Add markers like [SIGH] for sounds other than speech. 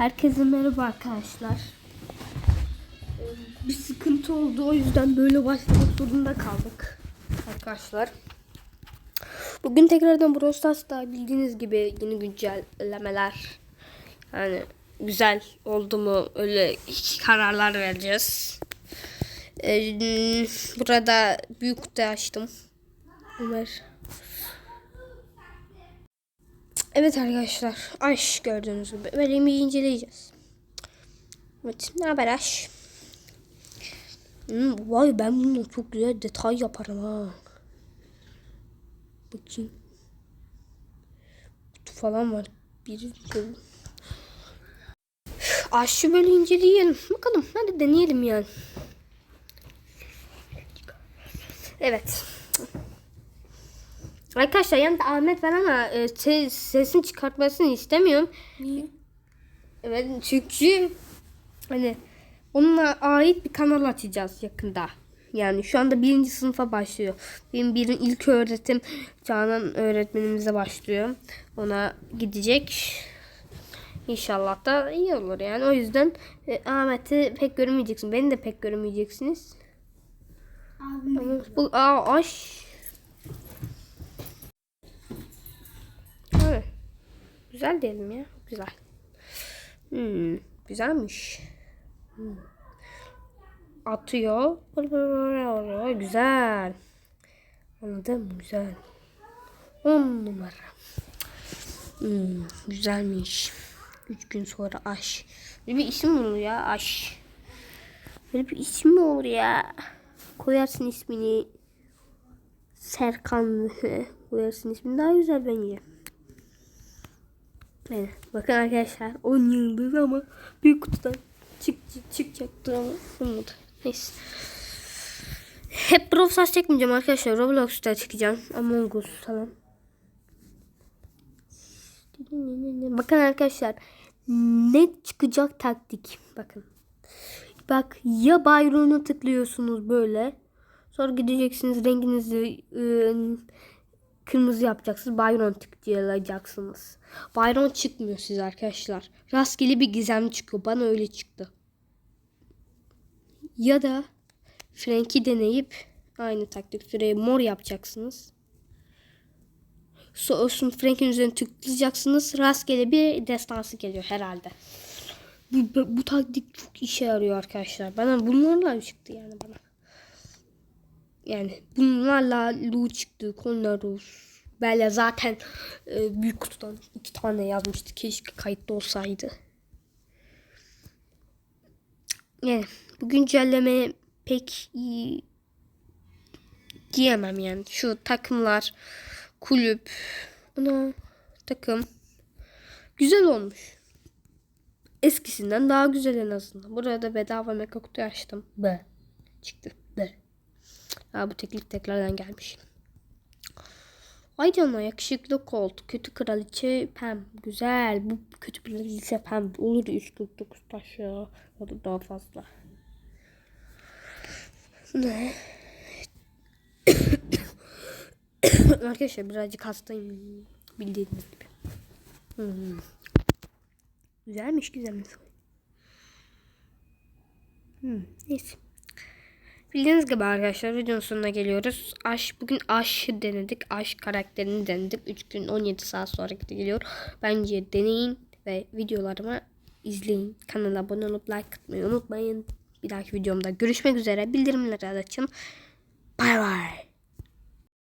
Herkese merhaba arkadaşlar. Ee, Bir sıkıntı oldu o yüzden böyle başlamak zorunda kaldık arkadaşlar. Bugün tekrardan Brawl bildiğiniz gibi yeni güncellemeler yani güzel oldu mu öyle kararlar vereceğiz. Ee, burada büyük kutu açtım. Ömer. Evet arkadaşlar. Aş gördüğünüz gibi. Bir inceleyeceğiz. Evet. Ne haber Aş? Hmm, vay ben bunu çok güzel detay yaparım ha. Bakayım. Kutu falan var. Bir Aşçı böyle inceleyelim. Bakalım. Hadi deneyelim yani. Evet. Arkadaşlar yanında Ahmet var ama e, ses, sesini çıkartmasını istemiyorum. Niye? Evet çünkü hani onunla ait bir kanal açacağız yakında. Yani şu anda birinci sınıfa başlıyor. Benim birin ilk öğretim Canan öğretmenimize başlıyor. Ona gidecek. İnşallah da iyi olur yani. O yüzden e, Ahmet'i pek görmeyeceksin. Beni de pek görmeyeceksiniz. Ama bu aa, aş. Evet. Güzel diyelim ya. Güzel. Hmm, güzelmiş. Hmm. Atıyor. Güzel. Anladım. Güzel. On numara. Hmm, güzelmiş. Üç gün sonra aş. Böyle bir isim olur ya? Aş. Böyle bir isim mi olur ya? Koyarsın ismini. Serkan [LAUGHS] koyarsın ismini daha güzel bence. Evet, bakın arkadaşlar 10 yıldız ama büyük kutudan çık, çık çıkacaktı ama olmadı. Neyse. Hep Stars çekmeyeceğim arkadaşlar. Roblox'ta çıkacağım. Among Us falan. Bakın arkadaşlar. Ne çıkacak taktik. Bakın. Bak ya Byron'u tıklıyorsunuz böyle. Sonra gideceksiniz renginizi ıı, kırmızı yapacaksınız. Byron tıklayacaksınız. Byron çıkmıyor siz arkadaşlar. Rastgele bir gizemli çıkıyor. Bana öyle çıktı. Ya da Frank'i deneyip aynı taktik süreye mor yapacaksınız. Sonra Frank'in üzerine tıklayacaksınız. Rastgele bir destansı geliyor herhalde. Bu, bu, bu taktik çok işe yarıyor arkadaşlar. Bana bunlarla çıktı yani bana. Yani bunlarla Lu çıktı. Konarus. Böyle zaten e, büyük kutudan iki tane yazmıştı. Keşke kayıtlı olsaydı. Yani bu güncelleme pek iyi diyemem yani. Şu takımlar, kulüp, ana takım güzel olmuş. Eskisinden daha güzel en azından. Burada bedava mega kutu açtım. B. Çıktı. Ha bu teklif tekrardan gelmiş. Ay canına yakışıklı kolt. Kötü kraliçe pem. Güzel. Bu kötü kraliçe pem. Olur 149 taş. Ya da daha fazla. Ne? [COUGHS] Arkadaşlar birazcık hastayım. Bildiğiniz gibi. Hmm. Güzelmiş güzelmiş. Hmm, neyse. Bildiğiniz gibi arkadaşlar videonun sonuna geliyoruz. Aş bugün Aş denedik. Aş karakterini denedik. 3 gün 17 saat sonra geliyor. Bence deneyin ve videolarımı izleyin. Kanala abone olup like atmayı unutmayın. Bir dahaki videomda görüşmek üzere. Bildirimleri açın. Bay bay.